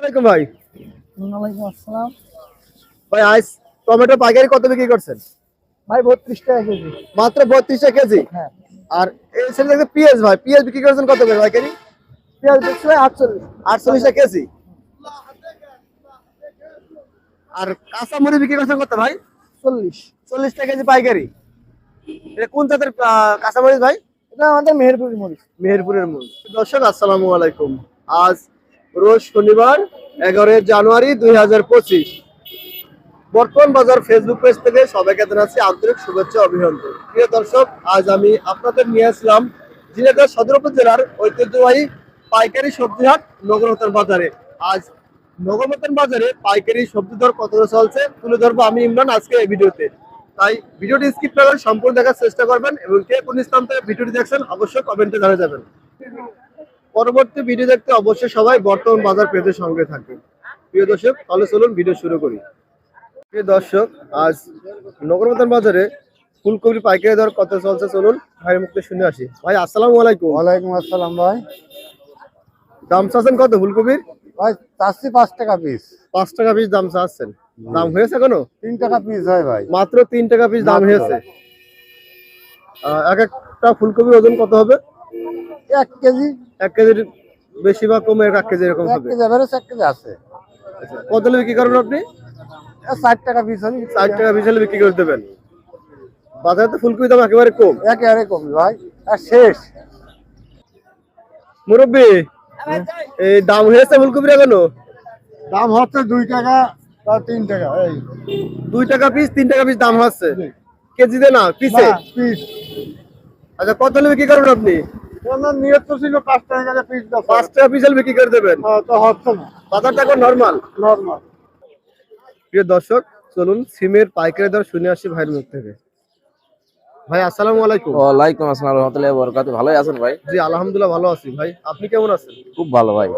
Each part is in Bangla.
ভাই। ওয়ালাইকুম আসসালাম। ভাই আইস টমেটো পাইকারি কত বিক্রি করছেন? ভাই বত্রিশ টাকা কেজি। মাত্র বত্রিশ টাকা কেজি? হ্যাঁ। আর এই দেখতে পিএস ভাই পিএস বিক্রি করছেন কত করে পাইকারি? পেঁয়াজ দেখছি ভাই আটচল্লিশ। আটচল্লিশ টাকা কেজি। আর কাঁচামরি বিক্রি করছেন কত ভাই? চল্লিশ। চল্লিশ টাকা কেজি পাইকারি। এটা কোন জাতের আহ, কাঁচামরিচ ভাই? এটা আমাদের মেহেরপুরের মরিচ। মেহেরপুরের মূল দর্শক আসসালামু আলাইকুম। আজ রোজ শনিবার, এগারোই জানুয়ারি দুই হাজার পঁচিশ। বর্তমান বাজার ফেসবুক পেজ থেকে সবাইকে জানাচ্ছি আন্তরিক শুভেচ্ছা অভিনন্দন। প্রিয় দর্শক, আজ আমি আপনাদের নিয়ে আসলাম ঝিনাইদহ সদর উপজেলার ঐতিহ্যবাহী পাইকারি সবজি হাট নগরতন বাজারে। আজ নগরতন বাজারে পাইকারি সবজি দর কত চলছে তুলে ধরবো আমি ইমরান আজকে এই ভিডিওতে। তাই ভিডিওটি স্কিপ না করে সম্পূর্ণ দেখার চেষ্টা করবেন এবং কে কোন স্থান থেকে ভিডিওটি দেখছেন অবশ্যই কমেন্টে জানিয়ে যাবেন। পরবর্তী ভিডিও দেখতে অবশ্যই সবাই বর্তমান বাজার পেজের সঙ্গে থাকবেন। প্রিয় দর্শক তাহলে চলুন ভিডিও শুরু করি। প্রিয় দর্শক আজ নগরমতন বাজারে ফুলকপির পাইকারি দর কত চলছে চলুন ভাইয়ের মুখে শুনে আসি। ভাই আসসালামু আলাইকুম। ওয়ালাইকুম আসসালাম ভাই। দাম চাচ্ছেন কত ফুলকপির? ভাই চাচ্ছি পাঁচ টাকা পিস পাঁচ টাকা পিস দাম চাচ্ছেন। দাম হয়েছে কোনো তিন টাকা পিস হয় ভাই। মাত্র তিন টাকা পিস দাম হয়েছে। এক একটা ফুলকপির ওজন কত হবে? এক কেজি। এক কেজির বেশি বা কমে এক কেজি এরকম এক হবে? কেজি এভারেজ এক কেজি আছে। আচ্ছা, কত হলে বিক্রি করবেন আপনি? ষাট টাকা পিস হবে ষাট টাকা পিস হলে বিক্রি করে দেবেন। বাজারে তো ফুলকপির দাম একেবারে কম। একেবারে কমই ভাই। আর শেষ। মুরব্বী এই দাম হয়েছে ফুলকপির এখনও? দাম হচ্ছে দুই টাকা আর তিন টাকা এই। দুই টাকা পিস তিন টাকা পিস দাম হচ্ছে। কেজিতে না পিসে? পিস। আচ্ছা কত হলে বিক্রি করবেন আপনি? নিয়ত তো ছিল পাঁচ টাকা পিস পাঁচ টাকা পিস বিক্রি করে দেবেন? তো হচ্ছে না। বাজারটা এখন নর্মাল নর্মাল প্রিয় দর্শক চলুন সিমের পাইকারি দর শুনে আসি ভাইয়ের মুখ থেকে। ভাই আসসালামু আলাইকুম। ওয়ালাইকুম আসসালাম রহমতুল্লাহ বরকাত ভালোই আছেন ভাই? জি আলহামদুলিল্লাহ ভালো আছি। ভাই আপনি কেমন আছেন? খুব ভালো ভাই।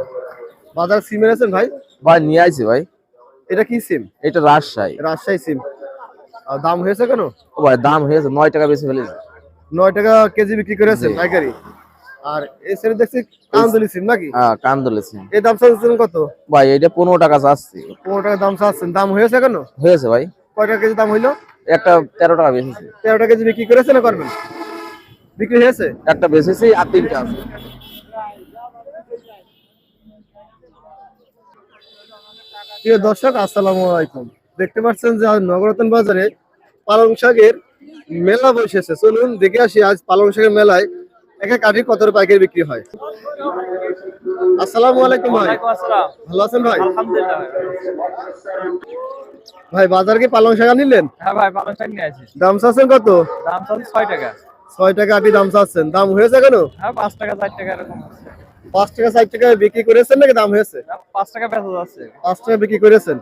বাজার সিমের আছেন ভাই? ভাই নিয়ে আইছি ভাই। এটা কি সিম? এটা রাজশাহী। রাজশাহী সিম। আর দাম হয়েছে কেন? ও ভাই দাম হয়েছে নয় টাকা বেশি ফেলেছে নয় টাকা কেজি বিক্রি করেছেন। পাইকারি। আর এই সেটা দেখছি কান্দলি সিম নাকি? হ্যাঁ কান ধরেছি এই দাম চাচ্ছেন কত? ভাই এটা পনেরো টাকা চাচ্ছি। পনেরো টাকা দাম চাচ্ছেন। দাম হয়েছে কেন হয়েছে ভাই। কয় টাকা কেজি দাম হইল? একটা তেরো টাকা বেশি তেরো টাকা কেজি বিক্রি করেছে না করবেন? বিক্রি হয়েছে? একটা বেশিছি আর তিনটা আছে। প্রিয় দর্শক আসসালামু আলাইকুম। দেখতে পাচ্ছেন যে আজ নগরতন বাজারে পালং শাকের মেলা বসেছে। চলুন দেখে আসি আজ পালং শাকের মেলায় এক এক কাঠি কত পাইকারি বিক্রি হয়? আসসালামু আলাইকুম ভাই। ভালো আছেন ভাই? ভাই বাজার কি পালং শাক নিলেন হ্যাঁ ভাই পালং শাক নিয়ে আছি দাম চাচ্ছেন কত? দাম ছয় টাকা। ছয় টাকা আটি দাম চাচ্ছেন। দাম হয়েছে কেন হ্যাঁ পাঁচ টাকা চার টাকা এরকম পাঁচ টাকা ষাট টাকা বিক্রি করেছেন নাকি দাম হয়েছে? পাঁচ টাকা বেচা যাচ্ছে। পাঁচ টাকা বিক্রি করেছেন।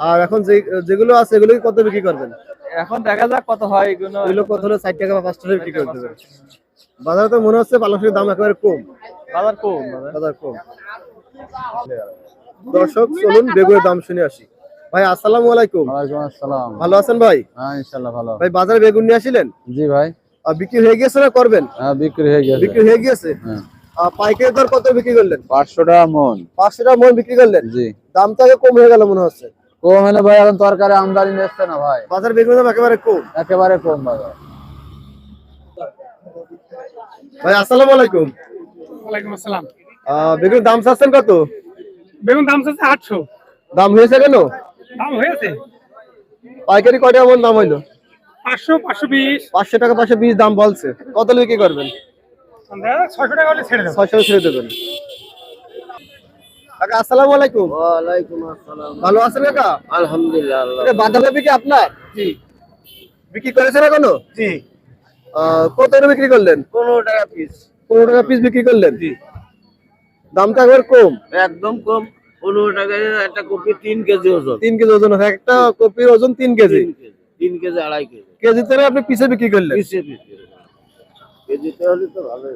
আর এখন যে যেগুলো আছে এগুলো কত বিক্রি করবেন? এখন দেখা যাক কত হয় এগুলো কত হলো ষাট টাকা বা পাঁচ টাকা বিক্রি করতে বাজারে তো মনে হচ্ছে পালং শাকের দাম একেবারে কম। বাজার কম বাজার। কম। দর্শক চলুন বেগুনের দাম শুনে আসি। ভাই আসসালামু আলাইকুম। ওয়ালাইকুম আসসালাম। ভালো আছেন ভাই? হ্যাঁ ইনশাল্লাহ ভালো। ভাই বাজারে বেগুন নিয়ে আসিলেন? জি ভাই। আর বিক্রি হয়ে গিয়েছে না করবেন? হ্যাঁ বিক্রি হয়ে গেছে বিক্রি হয়ে গিয়েছে? হ্যাঁ। আর পাইকারি দর কত বিক্রি করলেন? পাঁচশো টাকা মন। পাঁচশো টাকা মন বিক্রি করলেন? জি। দামটা আগে কম হয়ে গেল মনে হচ্ছে। কম হলে ভাই এখন তরকারি আমদানি নিচ্ছে না ভাই। বাজার বেগুনের দাম একেবারে কম। একেবারে কম বাজার। ভাই আসসালামু আলাইকুম। ওয়ালাইকুম আসসালাম। আহ, বেগুনের দাম চাচ্ছেন কত? বেগুন দাম চাচ্ছে আটশো। দাম হয়েছে কেন? দাম হয়েছে। পাইকারি কয় টাকা মন দাম হইল? পাঁচশো পাঁচশো বিশ। পাঁচশো টাকা পাঁচশো বিশ দাম বলছে। কত বিক্রি করবেন? ছয়শো টাকা হলে ছেড়ে দেবো। ছয়শো ছেড়ে দেবেন। কাকা আসসালামু আলাইকুম। ওয়ালাইকুম আসসালাম। ভালো আছেন কাকা? আলহামদুলিল্লাহ বাঁধাকপি কি আপনার? জি। বিক্রি করেছেন এখনও? জি। কত করে বিক্রি করলেন? পনেরো টাকা পিস পনেরো টাকা পিস বিক্রি করলেন? জি। দামটা একবার কম? একদম কম। পনেরো টাকায় একটা কপি তিন কেজি ওজন। তিন কেজি ওজন হয় একটা কপির ওজন তিন কেজি। তিন কেজি। আড়াই কেজি। কেজিতে আপনি পিসে বিক্রি করলেন? পিসে পিস কেজিতে হলে তো ভালোই।